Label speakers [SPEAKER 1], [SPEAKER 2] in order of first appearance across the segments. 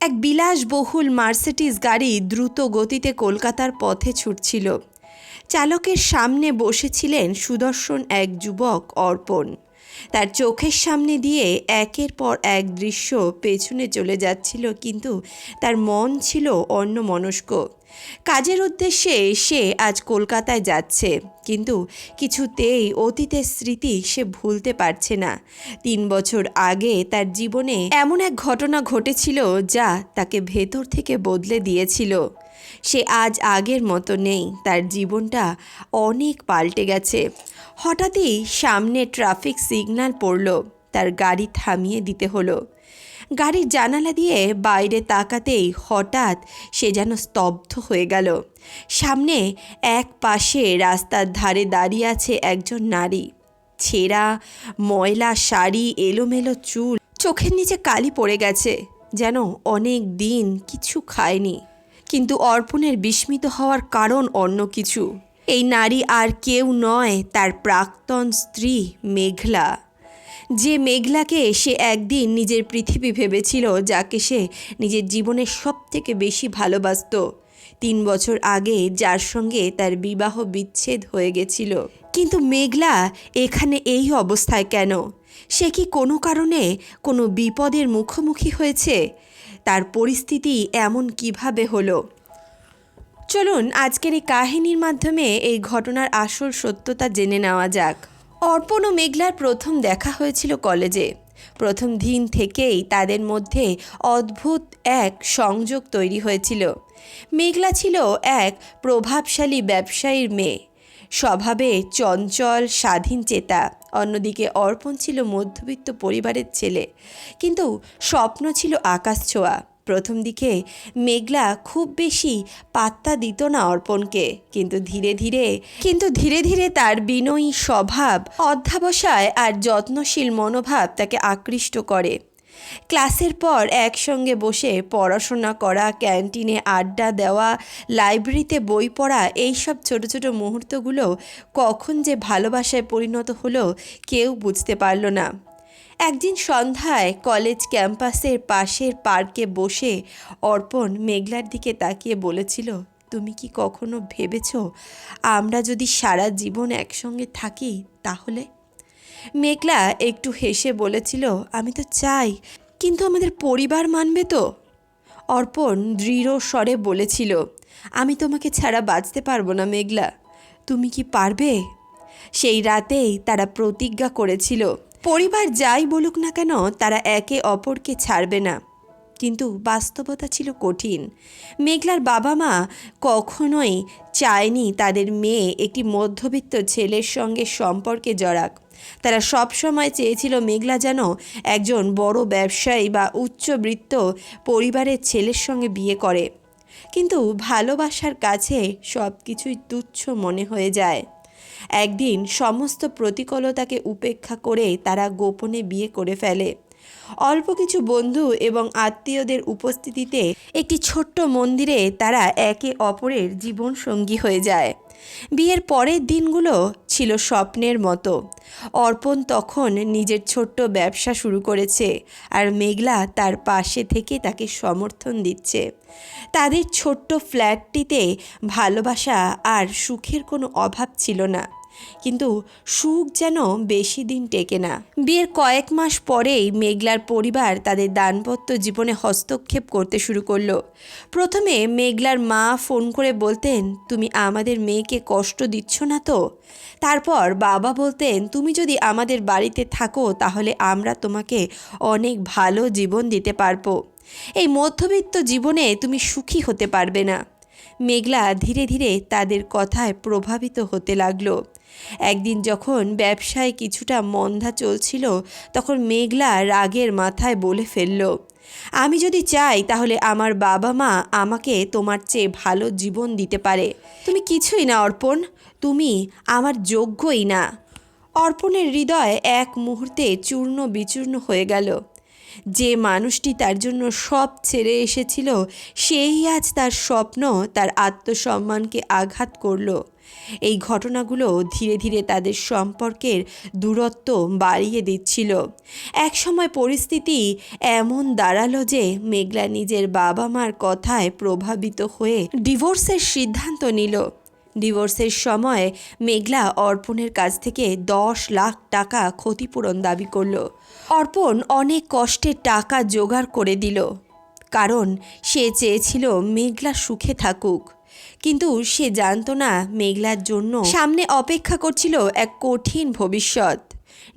[SPEAKER 1] এক বিলাসবহুল মার্সিডিজ গাড়ি দ্রুত গতিতে কলকাতার পথে ছুটছিল। চালকের সামনে বসেছিলেন সুদর্শন এক যুবক অর্পণ। তার চোখের সামনে দিয়ে একের পর এক দৃশ্য পেছনে চলে যাচ্ছিল, কিন্তু তার মন ছিল অন্যমনস্ক। কাজের উদ্দেশ্যে সে আজ কলকাতায় যাচ্ছে, কিন্তু কিছুতেই অতীতের স্মৃতি সে ভুলতে পারছে না। তিন বছর আগে তার জীবনে এমন এক ঘটনা ঘটেছিল যা তাকে ভেতর থেকে বদলে দিয়েছিল। সে আজ আগের মতো নেই, তার জীবনটা অনেক পাল্টে গেছে। হঠাৎই সামনে ট্রাফিক সিগন্যাল পড়ল। তার গাড়ি থামিয়ে দিতে হলো। গাড়ির জানালা দিয়ে বাইরে তাকাতেই হঠাৎ সে যেন স্তব্ধ হয়ে গেল। সামনে এক পাশে রাস্তার ধারে দাঁড়িয়ে আছে একজন নারী। ছেঁড়া, ময়লা শাড়ি, এলোমেলো চুল, চোখের নিচে কালি পড়ে গেছে, যেন অনেক দিন কিছু খায়নি। কিন্তু অর্পণের বিস্মিত হওয়ার কারণ অন্য কিছু। এই নারী আর কেউ নয়, তার প্রাক্তন স্ত্রী মেঘলা। যে মেঘলাকে সে একদিন নিজের পৃথিবী ভেবেছিল, যাকে সে নিজের জীবনের সব থেকে বেশি ভালোবাসত। তিন বছর আগে যার সঙ্গে তার বিবাহ বিচ্ছেদ হয়ে গেছিল। কিন্তু মেঘলা এখানে এই অবস্থায় কেন? সে কি কোনো কারণে কোনো বিপদের মুখোমুখি হয়েছে? তার পরিস্থিতি এমন কীভাবে হলো? চলুন আজকের এই কাহিনীর মাধ্যমে এই ঘটনার আসল সত্যতা জেনে নেওয়া যাক। অর্পণ ও মেঘলার প্রথম দেখা হয়েছিল কলেজে। প্রথম দিন থেকেই তাদের মধ্যে অদ্ভুত এক সংযোগ তৈরি হয়েছিল। মেঘলা ছিল এক প্রভাবশালী ব্যবসায়ীর মেয়ে। স্বভাবে চঞ্চল, স্বাধীন চেতা, অন্যদিকে অর্পণ ছিল মধ্যবিত্ত পরিবারের ছেলে। কিন্তু স্বপ্ন ছিল আকাশ ছোঁয়া। প্রথম দিকে মেঘলা খুব বেশি পাত্তা দিত না অর্পণকে, কিন্তু ধীরে ধীরে, কিন্তু ধীরে ধীরে তার বিনয়ী স্বভাব, অধ্যাবসায় আর যত্নশীল মনোভাব তাকে আকৃষ্ট করে। ক্লাসের পর একসঙ্গে বসে পড়াশোনা করা, ক্যান্টিনে আড্ডা দেওয়া, লাইব্রেরিতে বই পড়া, এইসব ছোট ছোট মুহূর্তগুলো কখন যে ভালোবাসায় পরিণত হলো কেউ বুঝতে পারল না। একদিন সন্ধ্যায় কলেজ ক্যাম্পাসের পাশের পার্কে বসে অর্পণ মেঘলার দিকে তাকিয়ে বলেছিল, তুমি কি কখনো ভেবেছ আমরা যদি সারা জীবন একসঙ্গে থাকি তাহলে? মেঘলা একটু হেসে বলেছিল, আমি তো চাই, কিন্তু আমাদের পরিবার মানবে তো? অর্পণ দৃঢ় স্বরে বলেছিল, আমি তোমাকে ছাড়া বাঁচতে পারব না মেঘলা, তুমি কি পারবে? সেই রাতেই তারা প্রতিজ্ঞা করেছিল পরিবার যাই বলুক না কেন, তারা একে অপরকে ছাড়বে না। কিন্তু বাস্তবতা ছিল কঠিন। মেঘলার বাবা মা কখনোই চায়নি তাদের মেয়ে একটি মধ্যবিত্ত ছেলের সঙ্গে সম্পর্কে জড়াক। তারা সব সময় চেয়েছিল মেঘলা যেন একজন বড় ব্যবসায়ী বা উচ্চবৃত্ত পরিবারের ছেলের সঙ্গে বিয়ে করে। কিন্তু ভালোবাসার কাছে সব কিছুই তুচ্ছ মনে হয়ে যায়। একদিন সমস্ত প্রতিকূলতাকে উপেক্ষা করে তারা গোপনে বিয়ে করে ফেলে। অল্প কিছু বন্ধু এবং আত্মীয়দের উপস্থিতিতে একটি ছোট্ট মন্দিরে তারা একে অপরের জীবন সঙ্গী হয়ে যায়। বিয়ের পরের দিনগুলো ছিল স্বপ্নের মতো। অর্পণ তখন নিজের ছোট্ট ব্যবসা শুরু করেছে আর মেঘলা তার পাশে থেকে তাকে সমর্থন দিচ্ছে। তাদের ছোট্ট ফ্ল্যাটটিতে ভালোবাসা আর সুখের কোনো অভাব ছিল না। কিন্তু সুখ যেন বেশি দিন টেকে না। বিয়ের কয়েক মাস পরেই মেঘলার পরিবার তাদের দাম্পত্য জীবনে হস্তক্ষেপ করতে শুরু করল। প্রথমে মেঘলার মা ফোন করে বলতেন, তুমি আমাদের মেয়েকে কষ্ট দিচ্ছ না তো? তারপর বাবা বলতেন, তুমি যদি আমাদের বাড়িতে থাকো তাহলে আমরা তোমাকে অনেক ভালো জীবন দিতে পারব। এই মধ্যবিত্ত জীবনে তুমি সুখী হতে পারবে না। মেঘলা ধীরে ধীরে তাদের কথায় প্রভাবিত হতে লাগল। একদিন যখন ব্যবসায় কিছুটা মন্দা চলছিল, তখন মেঘলা রাগের মাথায় বলে ফেলল, আমি যদি চাই তাহলে আমার বাবা মা আমাকে তোমার চেয়ে ভালো জীবন দিতে পারে। তুমি কিছুই না, অর্পণ। তুমি আমার যোগ্যই না। অর্পণের হৃদয় এক মুহূর্তে চূর্ণ বিচূর্ণ হয়ে গেল। যে মানুষটি তার জন্য সব ছেড়ে এসেছিল, সেই আজ তার স্বপ্ন তার আত্মসম্মানকে আঘাত করল। এই ঘটনাগুলো ধীরে ধীরে তাদের সম্পর্কের দূরত্ব বাড়িয়ে দিচ্ছিল। একসময় পরিস্থিতি এমন দাঁড়াল যে মেঘলা নিজের বাবা মার কথায় প্রভাবিত হয়ে ডিভোর্সের সিদ্ধান্ত নিল। ডিভোর্সের সময় মেঘলা অর্পণের কাছ থেকে দশ লাখ টাকা ক্ষতিপূরণ দাবি করল। অর্পণ অনেক কষ্টে টাকা জোগাড় করে দিল। কারণ সে চেয়েছিল মেঘলা সুখে থাকুক। কিন্তু সে জানতো না মেঘলার জন্য সামনে অপেক্ষা করছিল এক কঠিন ভবিষ্যৎ।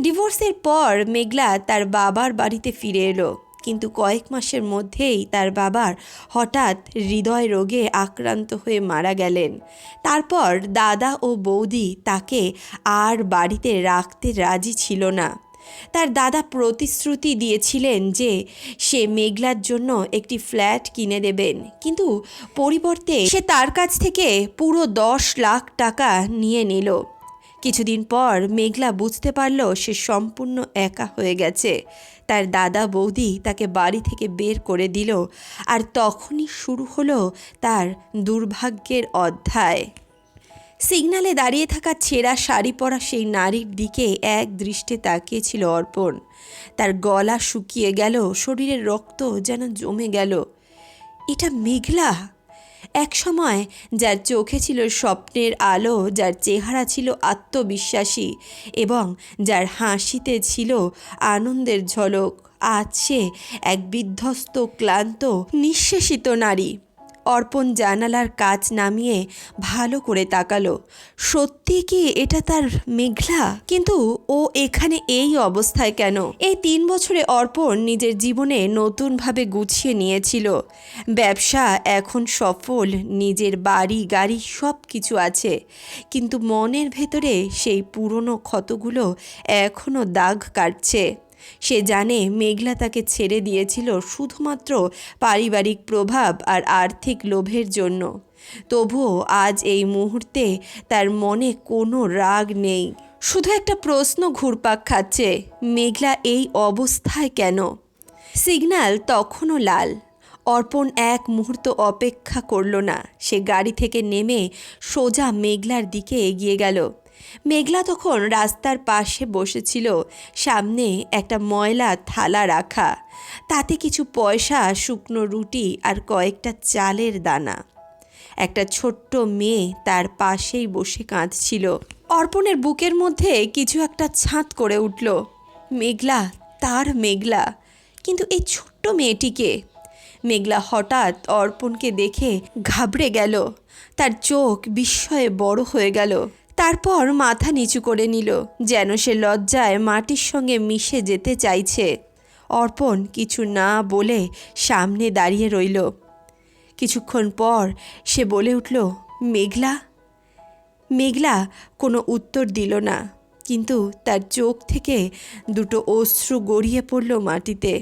[SPEAKER 1] ডিভোর্সের পর মেঘলা তার বাবার বাড়িতে ফিরে এলো, কিন্তু কয়েক মাসের মধ্যেই তার বাবার হঠাৎ হৃদয় রোগে আক্রান্ত হয়ে মারা গেলেন। তারপর দাদা ও বৌদি তাকে আর বাড়িতে রাখতে রাজি ছিল না। তার দাদা প্রতিশ্রুতি দিয়েছিলেন যে সে মেঘলার জন্য একটি ফ্ল্যাট কিনে দেবেন। কিন্তু পরিবর্তে সে তার কাছ থেকে পুরো দশ লাখ টাকা নিয়ে নিল। কিছুদিন পর মেঘলা বুঝতে পারল সে সম্পূর্ণ একা হয়ে গেছে। তার দাদা বৌদি তাকে বাড়ি থেকে বের করে দিল, আর তখনই শুরু হলো তার দুর্ভাগ্যের অধ্যায়। সিগনালে দাঁড়িয়ে থাকা ছেঁড়া শাড়ি পরা সেই নারীর দিকে এক দৃষ্টে তাকিয়েছিল অর্পণ। তার গলা শুকিয়ে গেল, শরীরের রক্ত যেন জমে গেল। এটা মেঘলা। এক সময় যার চোখে ছিল স্বপ্নের আলো, যার চেহারা ছিল আত্মবিশ্বাসী এবং যার হাসিতে ছিল আনন্দের ঝলক, আজ সে এক বিধ্বস্ত, ক্লান্ত, নিঃশেষিত নারী। অর্পণ জানালার কাজ নামিয়ে ভালো করে তাকালো। সত্যি কি এটা তার মেঘলা? কিন্তু ও এখানে এই অবস্থায় কেন? এই তিন বছরে অর্পণ নিজের জীবনে নতুনভাবে গুছিয়ে নিয়েছিল। ব্যবসা এখন সফল, নিজের বাড়ি, গাড়ি সব কিছু আছে। কিন্তু মনের ভেতরে সেই পুরনো ক্ষতগুলো এখনও দাগ কাটছে। সে জানে মেঘলা তাকে ছেড়ে দিয়েছিল শুধুমাত্র পারিবারিক প্রভাব আর আর্থিক লোভের জন্য। তবুও আজ এই মুহূর্তে তার মনে কোনো রাগ নেই। শুধু একটা প্রশ্ন ঘুরপাক খাচ্ছে, মেঘলা এই অবস্থায় কেন? সিগন্যাল তখনও লাল। অর্পণ এক মুহূর্ত অপেক্ষা করল না। সে গাড়ি থেকে নেমে সোজা মেঘলার দিকে এগিয়ে গেল। মেঘলা তখন রাস্তার পাশে বসেছিল। সামনে একটা ময়লা থালা রাখা। তাতে কিছু পয়সা, শুকনো রুটি আর কয়েকটা চালের দানা। একটা ছোট্ট মেয়ে তার পাশেই বসে কাঁদছিল। অর্পণের বুকের মধ্যে কিছু একটা ছাঁত করে উঠল। মেঘলা, তার মেঘলা। কিন্তু এই ছোট্ট মেয়েটিকে? মেঘলা হঠাৎ অর্পণকে দেখে ঘাবড়ে গেল। তার চোখ বিস্ময়ে বড় হয়ে গেল। তারপর মাথা নিচু করে নিল, যেন সে লজ্জায় মাটির সঙ্গে মিশে যেতে চাইছে। অর্পণ কিছু না বলে সামনে দাঁড়িয়ে রইল। কিছুক্ষণ পর সে বলে উঠল, মেঘলা? মেঘলা কোনো উত্তর দিল না, কিন্তু তার চোখ থেকে দুটো অশ্রু গড়িয়ে পড়ল মাটিতে।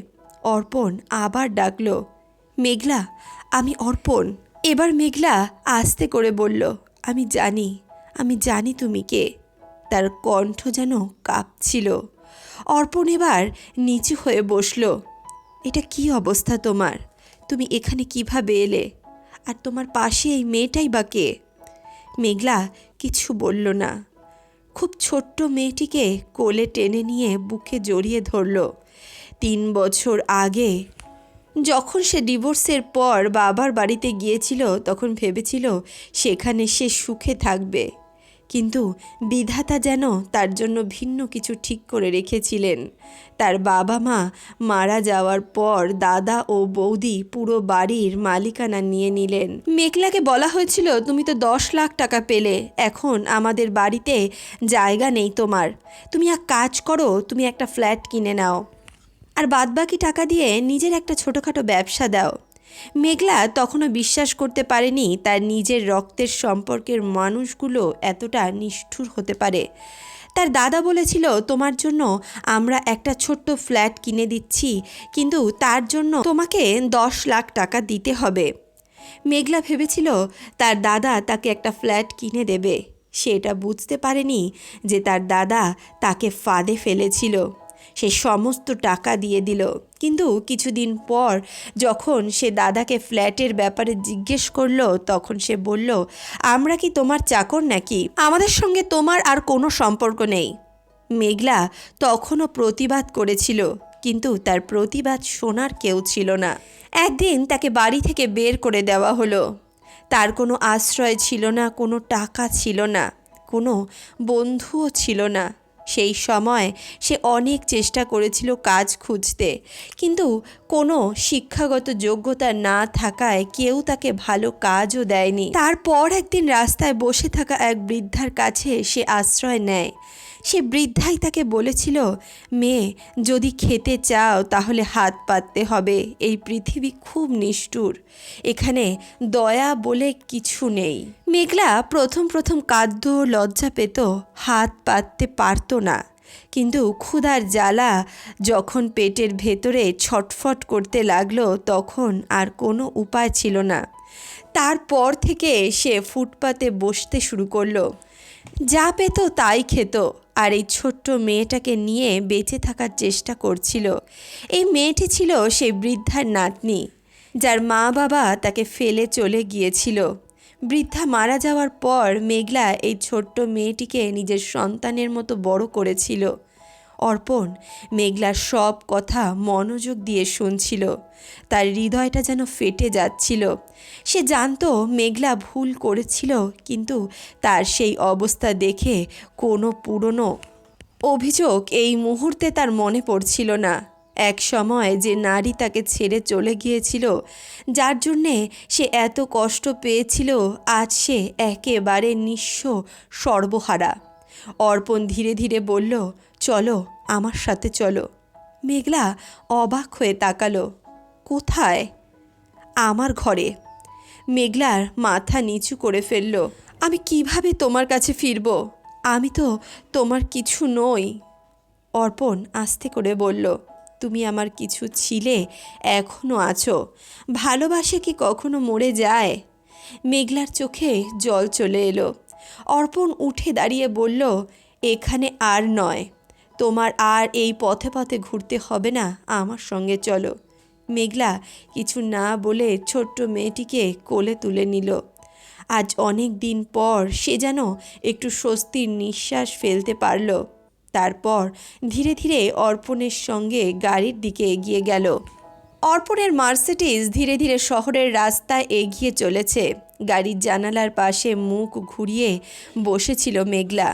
[SPEAKER 1] অর্পণ আবার ডাকল, মেঘলা, আমি অর্পণ। এবার মেঘলা আস্তে করে বলল, আমি জানি। আমি জানি তুমি কে। তার কণ্ঠ যেন কাঁপছিল। অর্পণ এবার নিচু হয়ে বসল। এটা কি অবস্থা তোমার? তুমি এখানে কীভাবে এলে? আর তোমার পাশে এই মেয়েটাই বা কে? মেঘলা কিছু বলল না। খুব ছোট্ট মেয়েটিকে কোলে টেনে নিয়ে বুকে জড়িয়ে ধরল। তিন বছর আগে, যখন সে ডিভোর্সের পর বাবার বাড়িতে গিয়েছিল, তখন ভেবেছিল সেখানে সে সুখে থাকবে। কিন্তু বিধাতা যেন তার জন্য ভিন্ন কিছু ঠিক করে রেখেছিলেন। তার বাবা মা মারা যাওয়ার পর দাদা ও বৌদি পুরো বাড়ির মালিকানা নিয়ে নিলেন। মেঘলাকে বলা হয়েছিল, তুমি তো দশ লাখ টাকা পেলে, এখন আমাদের বাড়িতে জায়গা নেই তোমার। তুমি এক কাজ করো, তুমি একটা ফ্ল্যাট কিনে নাও। আর বাদবাকি টাকা দিয়ে নিজের একটা ছোটোখাটো ব্যবসা দাও। মেঘলা তখনও বিশ্বাস করতে পারেনি তার নিজের রক্তের সম্পর্কের মানুষগুলো এতটা নিষ্ঠুর হতে পারে। তার দাদা বলেছিল, তোমার জন্য আমরা একটা ছোট্ট ফ্ল্যাট কিনে দিচ্ছি, কিন্তু তার জন্য তোমাকে দশ লাখ টাকা দিতে হবে। মেঘলা ভেবেছিল, তার দাদা তাকে একটা ফ্ল্যাট কিনে দেবে। সে এটা বুঝতে পারেনি যে তার দাদা তাকে ফাঁদে ফেলেছিল। সে সমস্ত টাকা দিয়ে দিল। কিন্তু কিছুদিন পর যখন সে দাদাকে ফ্ল্যাটের ব্যাপারে জিজ্ঞেস করল, তখন সে বলল, আমরা কি তোমার চাকর নাকি? আমাদের সঙ্গে তোমার আর কোনো সম্পর্ক নেই। মেঘলা তখনও প্রতিবাদ করেছিল, কিন্তু তার প্রতিবাদ শোনার কেউ ছিল না। একদিন তাকে বাড়ি থেকে বের করে দেওয়া হলো। তার কোনো আশ্রয় ছিল না, কোনো টাকা ছিল না, কোনো বন্ধুও ছিল না। সেই সময় সে অনেক চেষ্টা করেছিল কাজ খুঁজতে। কিন্তু কোনো শিক্ষাগত যোগ্যতা না থাকায় কেউ তাকে ভালো কাজও দেয়নি। তারপর একদিন রাস্তায় বসে থাকা এক বৃদ্ধার কাছে সে আশ্রয় নেয়। সে বৃদ্ধাই তাকে বলেছিল, মেয়ে, যদি খেতে চাও তাহলে হাত পাততে হবে। এই পৃথিবী খুব নিষ্ঠুর। এখানে দয়া বলে কিছু নেই। মেঘলা প্রথম প্রথম কাদ্য লজ্জা পেত, হাত পাততে পারতো না। কিন্তু ক্ষুধার জ্বালা যখন পেটের ভেতরে ছটফট করতে লাগল, তখন আর কোনো উপায় ছিল না। তারপর থেকে সে ফুটপাতে বসতে শুরু করল। যা পেত তাই খেত, আর এই ছোট্ট মেয়েটাকে নিয়ে বেঁচে থাকার চেষ্টা করছিল। এই মেয়েটি ছিল সেই বৃদ্ধার নাতনি, যার মা বাবা তাকে ফেলে চলে গিয়েছিল। বৃদ্ধা মারা যাওয়ার পর মেঘলা এই ছোট্ট মেয়েটিকে নিজের সন্তানের মতো বড় করেছিল। অর্পণ মেঘলার সব কথা মনোযোগ দিয়ে শুনছিল। তার হৃদয়টা যেন ফেটে যাচ্ছিল। সে জানতো মেঘলা ভুল করেছিল, কিন্তু তার সেই অবস্থা দেখে কোনো পুরনো অভিযোগ এই মুহূর্তে তার মনে পড়ছিল না। এক সময় যে নারী তাকে ছেড়ে চলে গিয়েছিল, যার জন্যে সে এত কষ্ট পেয়েছিল, আজ সে একেবারে নিঃস্ব সর্বহারা। অর্পণ ধীরে ধীরে বলল, চলো, আমার সাথে চলো। মেঘলা অবাক হয়ে তাকালো, কোথায়? আমার ঘরে। মেঘলার মাথা নিচু করে ফেলল, আমি কীভাবে তোমার কাছে ফিরব? আমি তো তোমার কিছু নই। অর্পণ আস্তে করে বলল তুমি আমার কিছু ছিলে এখনও আছো। ভালোবাসে কি কখনো মরে যায়? মেঘলার চোখে জল চলে এলো। অর্পণ উঠে দাঁড়িয়ে বলল, এখানে আর নয়। তোমার আর এই পথে পথে ঘুরতে হবে না, আমার সঙ্গে চলো। মেঘলা কিছু না বলে ছোট্ট মেয়েটিকে কোলে তুলে নিল। আজ অনেক দিন পর সে যেন একটু স্বস্তির নিঃশ্বাস ফেলতে পারল। তারপর ধীরে ধীরে অর্পণের সঙ্গে গাড়ির দিকে এগিয়ে গেল। অর্পণের মার্সিডিজ ধীরে ধীরে শহরের রাস্তায় এগিয়ে চলেছে। গাড়ির জানালার পাশে মুখ ঘুরিয়ে বসেছিল মেঘলা।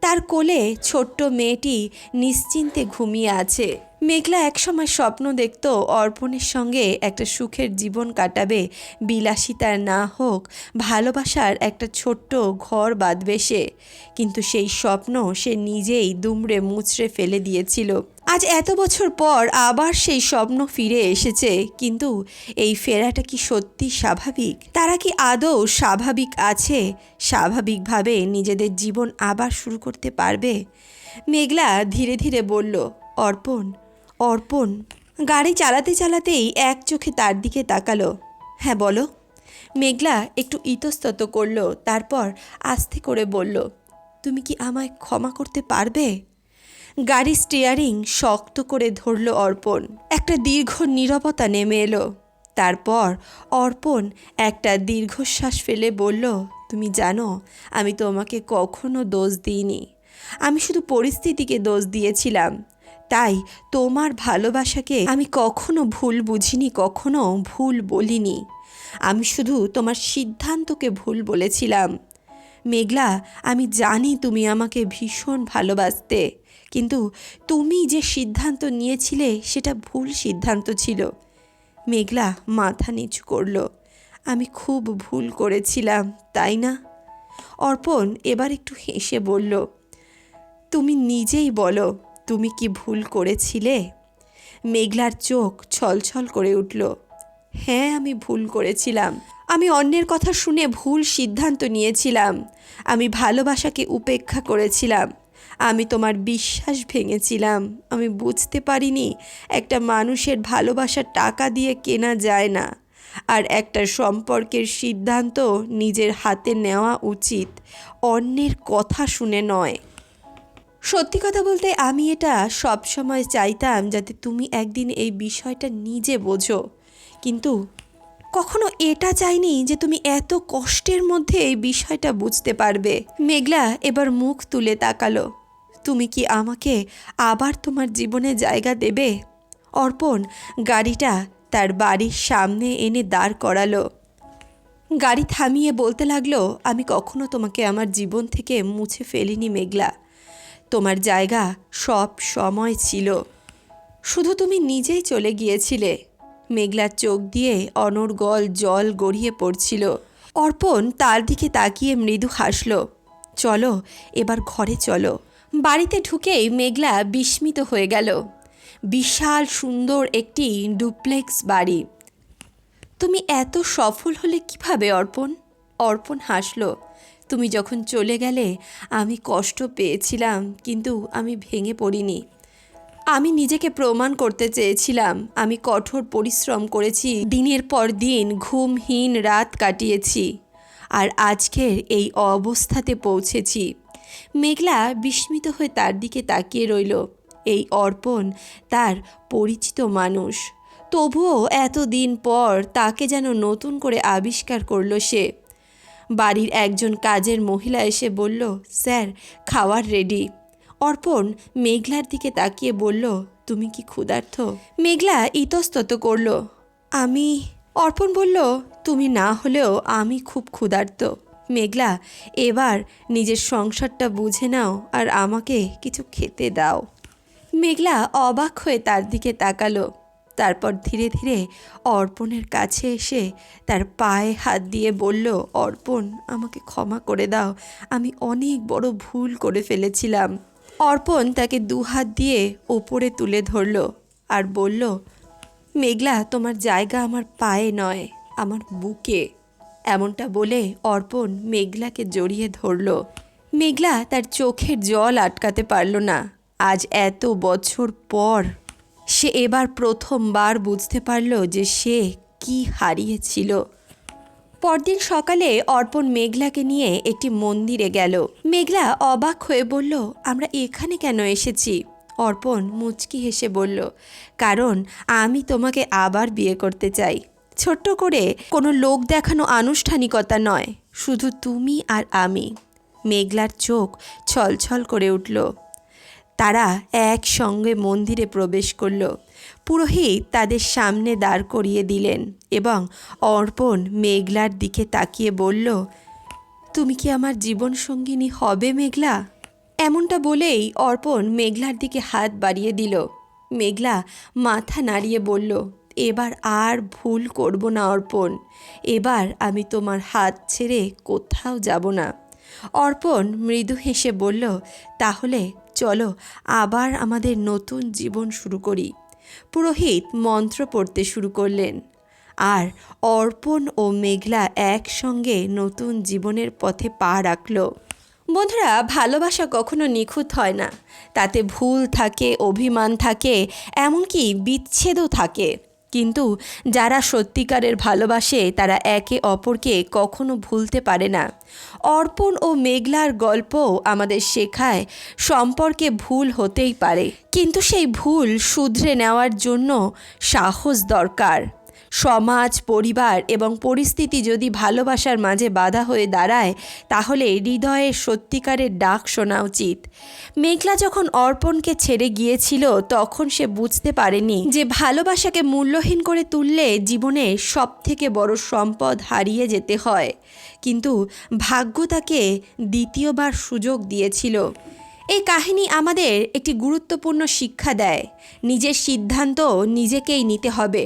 [SPEAKER 1] তার কোলে ছোট্ট মেয়েটি নিশ্চিন্তে ঘুমিয়ে আছে। মেঘলা একসময় স্বপ্ন দেখত অর্পণের সঙ্গে একটা সুখের জীবন কাটাবে। বিলাসিতার না হোক, ভালোবাসার একটা ছোট্ট ঘর বাঁধবে সে। কিন্তু সেই স্বপ্ন সে নিজেই দুমড়ে মুচড়ে ফেলে দিয়েছিল। আজ এত বছর পর আবার সেই স্বপ্ন ফিরে এসেছে। কিন্তু এই ফেরাটা কি সত্যি স্বাভাবিক? তারা কি আদৌ স্বাভাবিক আছে? স্বাভাবিকভাবে নিজেদের জীবন আবার শুরু করতে পারবে? মেঘলা ধীরে ধীরে বলল, অর্পণ অর্পণ গাড়ি চালাতে চালাতেই এক চোখে তার দিকে তাকালো। হ্যাঁ বলো। মেঘলা একটু ইতস্তত করল, তারপর আস্তে করে বলল, তুমি কি আমায় ক্ষমা করতে পারবে? গাড়ি স্টিয়ারিং শক্ত করে ধরল অর্পণ। একটা দীর্ঘ নীরবতা নেমে এলো। তারপর অর্পণ একটা দীর্ঘশ্বাস ফেলে বলল, তুমি জানো, আমি তোমাকে কখনো দোষ দিইনি। আমি শুধু পরিস্থিতিকে দোষ দিয়েছিলাম। তাই তোমার ভালোবাসাকে আমি কখনো ভুল বুঝিনি, কখনো ভুল বলিনি। আমি শুধু তোমার সিদ্ধান্তকে ভুল বলেছিলাম। মেঘলা, আমি জানি তুমি আমাকে ভীষণ ভালোবাসতে, কিন্তু তুমি যে সিদ্ধান্ত নিয়েছিলে সেটা ভুল সিদ্ধান্ত ছিল। মেঘলা মাথা নিচু করল। আমি খুব ভুল করেছিলাম, তাই না? অর্পণ এবার একটু হেসে বলল, তুমি নিজেই বলো তুমি কি ভুল করেছিলে? মেঘলার চোখ ছলছল করে উঠল। হ্যাঁ আমি ভুল করেছিলাম। আমি অন্যের কথা শুনে ভুল সিদ্ধান্ত নিয়েছিলাম। আমি ভালোবাসাকে উপেক্ষা করেছিলাম। আমি তোমার বিশ্বাস ভেঙেছিলাম। আমি বুঝতে পারিনি, একটা মানুষের ভালোবাসা টাকা দিয়ে কেনা যায় না। আর একটা সম্পর্কের সিদ্ধান্ত নিজের হাতে নেওয়া উচিত, অন্যের কথা শুনে নয়। সত্যি কথা বলতে আমি এটা সব সময় চাইতাম যাতে তুমি একদিন এই বিষয়টা নিজে বোঝো। কিন্তু কখনো এটা চাইনি যে তুমি এত কষ্টের মধ্যে এই বিষয়টা বুঝতে পারবে। মেঘলা এবার মুখ তুলে তাকালো। তুমি কি আমাকে আবার তোমার জীবনে জায়গা দেবে? অর্পণ গাড়িটা তার বাড়ির সামনে এনে দাঁড় করালো। গাড়ি থামিয়ে বলতে লাগল, আমি কখনো তোমাকে আমার জীবন থেকে মুছে ফেলিনি মেঘলা। তোমার জায়গা সব সময় ছিল। শুধু তুমি নিজেই চলে গিয়েছিলে। মেঘলার চোখ দিয়ে অনর্গল জল গড়িয়ে পড়ছিল। অর্পণ তার দিকে তাকিয়ে মৃদু হাসল। চলো, এবার ঘরে চলো। বাড়িতে ঢুকেই মেঘলা বিস্মিত হয়ে গেল। বিশাল সুন্দর একটি ডুপ্লেক্স বাড়ি। তুমি এত সফল হলে কীভাবে অর্পণ? অর্পণ হাসলো। তুমি যখন চলে গেলে, আমি কষ্ট পেয়েছিলাম, কিন্তু আমি ভেঙে পড়িনি। আমি নিজেকে প্রমাণ করতে চেয়েছিলাম। আমি কঠোর পরিশ্রম করেছি। দিনের পর দিন ঘুমহীন রাত কাটিয়েছি। আর আজকের এই অবস্থাতে পৌঁছেছি। মেঘলা বিস্মিত হয়ে তার দিকে তাকিয়ে রইল। এই অর্পণ তার পরিচিত মানুষ। তবুও এতদিন পর তাকে যেন নতুন করে আবিষ্কার করল সে। বাড়ির একজন কাজের মহিলা এসে বলল, স্যার, খাওয়ার রেডি অর্পণ মেঘলার দিকে তাকিয়ে বলল, তুমি কি ক্ষুধার্থ মেঘলা ইতস্তত করল, আমি অর্পণ বলল, তুমি না হলেও আমি খুব ক্ষুধার্ত। মেঘলা, এবার নিজের সংসারটা বুঝে নাও আর আমাকে কিছু খেতে দাও। মেঘলা অবাক হয়ে তার দিকে তাকালো তারপর ধীরে ধীরে অর্পণের কাছে এসে তার পায়ে হাত দিয়ে বলল, অর্পণ, আমাকে ক্ষমা করে দাও। আমি অনেক বড় ভুল করে ফেলেছিলাম। অর্পণ তাকে দু হাত দিয়ে ওপরে তুলে ধরল আর বলল, মেঘলা, তোমার জায়গা আমার পায়ে নয়, আমার বুকে। এমনটা বলে অর্পণ মেঘলাকে জড়িয়ে ধরল। মেঘলা তার চোখের জল আটকাতে পারল না। আজ এত বছর পর সে এবার প্রথমবার বুঝতে পারল যে সে কি হারিয়েছিল। পরদিন সকালে অর্পণ মেঘলাকে নিয়ে একটি মন্দিরে গেল। মেঘলা অবাক হয়ে বলল, আমরা এখানে কেন এসেছি? অর্পণ মুচকি হেসে বলল, কারণ আমি তোমাকে আবার বিয়ে করতে চাই। ছোট্ট করে কোনো লোক দেখানো আনুষ্ঠানিকতা নয়, শুধু তুমি আর আমি। মেঘলার চোখ ছলছল করে উঠল। তারা একসঙ্গে মন্দিরে প্রবেশ করল। পুরোহিত তাদের সামনে দাঁড় করিয়ে দিলেন এবং অর্পণ মেঘলার দিকে তাকিয়ে বলল, তুমি কি আমার জীবন সঙ্গিনী হবে মেঘলা? এমনটা বলেই অর্পণ মেঘলার দিকে হাত বাড়িয়ে দিল। মেঘলা মাথা নাড়িয়ে বলল, এবার আর ভুল করব না অর্পণ। এবার আমি তোমার হাত ছেড়ে কোথাও যাব না। অর্পণ মৃদু হেসে বলল, তাহলে চলো, আবার আমাদের নতুন জীবন শুরু করি। পুরোহিত মন্ত্র পড়তে শুরু করলেন। আর অর্পণ ও মেঘলা একসঙ্গে নতুন জীবনের পথে পা রাখল। বন্ধুরা, ভালোবাসা কখনো নিখুঁত হয় না। তাতে ভুল থাকে, অভিমান থাকে, এমনকি বিচ্ছেদও থাকে। কিন্তু যারা সত্যিকারের ভালোবাসে, তারা একে অপরকে কখনো ভুলতে পারে না। অর্পণ ও মেঘলার গল্প আমাদের শেখায় সম্পর্কে ভুল হতেই পারে। কিন্তু সেই ভুল শুধরে নেওয়ার জন্য সাহস দরকার। সমাজ, পরিবার এবং পরিস্থিতি যদি ভালোবাসার মাঝে বাধা হয়ে দাঁড়ায়, তাহলে হৃদয়ের সত্যিকারের ডাক শোনা উচিত। মেঘলা যখন অর্পণকে ছেড়ে গিয়েছিল, তখন সে বুঝতে পারেনি যে ভালোবাসাকে মূল্যহীন করে তুললে জীবনে সব থেকে বড় সম্পদ হারিয়ে যেতে হয়। কিন্তু ভাগ্য তাকে দ্বিতীয়বার সুযোগ দিয়েছিল। এই কাহিনী আমাদের একটি গুরুত্বপূর্ণ শিক্ষা দেয়। নিজের সিদ্ধান্ত নিজেকেই নিতে হবে।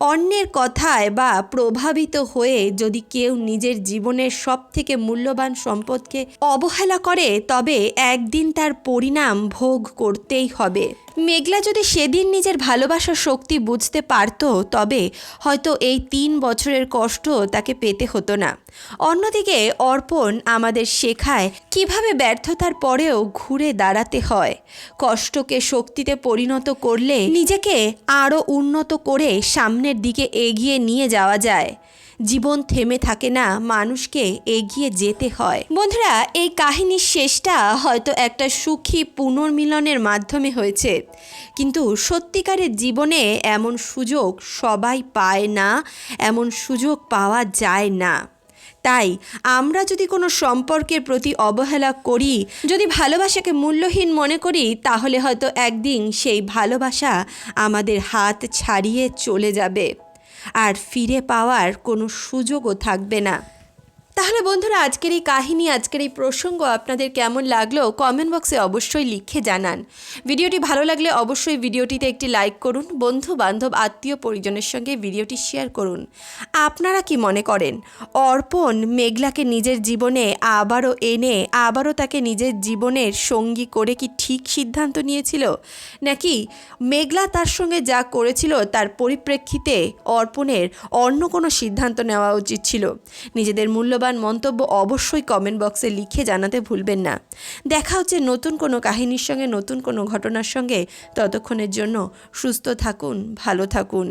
[SPEAKER 1] অন্যের কথায় বা প্রভাবিত হয়ে যদি কেউ নিজের জীবনের সব থেকে মূল্যবান সম্পদকে অবহেলা করে, তবে একদিন তার পরিণাম ভোগ করতেই হবে। মেঘলা যদি সেদিন নিজের ভালোবাসার শক্তি বুঝতে পারত, তবে হয়তো এই তিন বছরের কষ্ট তাকে পেতে হতো না। অন্যদিকে অর্পণ আমাদের শেখায় কীভাবে ব্যর্থতার পরেও ঘুরে দাঁড়াতে হয়। কষ্টকে শক্তিতে পরিণত করলে নিজেকে আরও উন্নত করে সামনের দিকে এগিয়ে নিয়ে যাওয়া যায়। জীবন থেমে থাকে না, মানুষকে এগিয়ে যেতে হয়। বন্ধুরা, এই কাহিনীর শেষটা হয়তো একটা সুখী পুনর্মিলনের মাধ্যমে হয়েছে। কিন্তু সত্যিকারের জীবনে এমন সুযোগ সবাই পায় না, এমন সুযোগ পাওয়া যায় না। তাই আমরা যদি কোনো সম্পর্কের প্রতি অবহেলা করি, যদি ভালোবাসাকে মূল্যহীন মনে করি, তাহলে হয়তো একদিন সেই ভালোবাসা আমাদের হাত ছাড়িয়ে চলে যাবে। আর ফিরে পাওয়ার কোনো সুযোগও থাকবে না। তাহলে বন্ধুরা, আজকের এই কাহিনী, আজকের এই প্রসঙ্গ আপনাদের কেমন লাগল কমেন্ট বক্সে অবশ্যই লিখে জানান। ভিডিওটি ভালো লাগলে অবশ্যই ভিডিওটিতে একটি লাইক করুন বন্ধু বান্ধব আত্মীয় পরিজনের সঙ্গে ভিডিওটি শেয়ার করুন। আপনারা কি মনে করেন, অর্পণ মেঘলাকে নিজের জীবনে আবারও এনে, আবারও তাকে নিজের জীবনের সঙ্গী করে কি ঠিক সিদ্ধান্ত নিয়েছিল? নাকি মেঘলা তার সঙ্গে যা করেছিল তার পরিপ্রেক্ষিতে অর্পণের অন্য কোনো সিদ্ধান্ত নেওয়া উচিত ছিল? নিজেদের মূল্যবান মন্তব্য অবশ্যই কমেন্ট বক্সে লিখে জানাতে ভুলবেন না। দেখা হচ্ছে নতুন কোনো কাহিনীর সঙ্গে, নতুন কোনো ঘটনার সঙ্গে। ততক্ষণের জন্য সুস্থ থাকুন, ভালো থাকুন।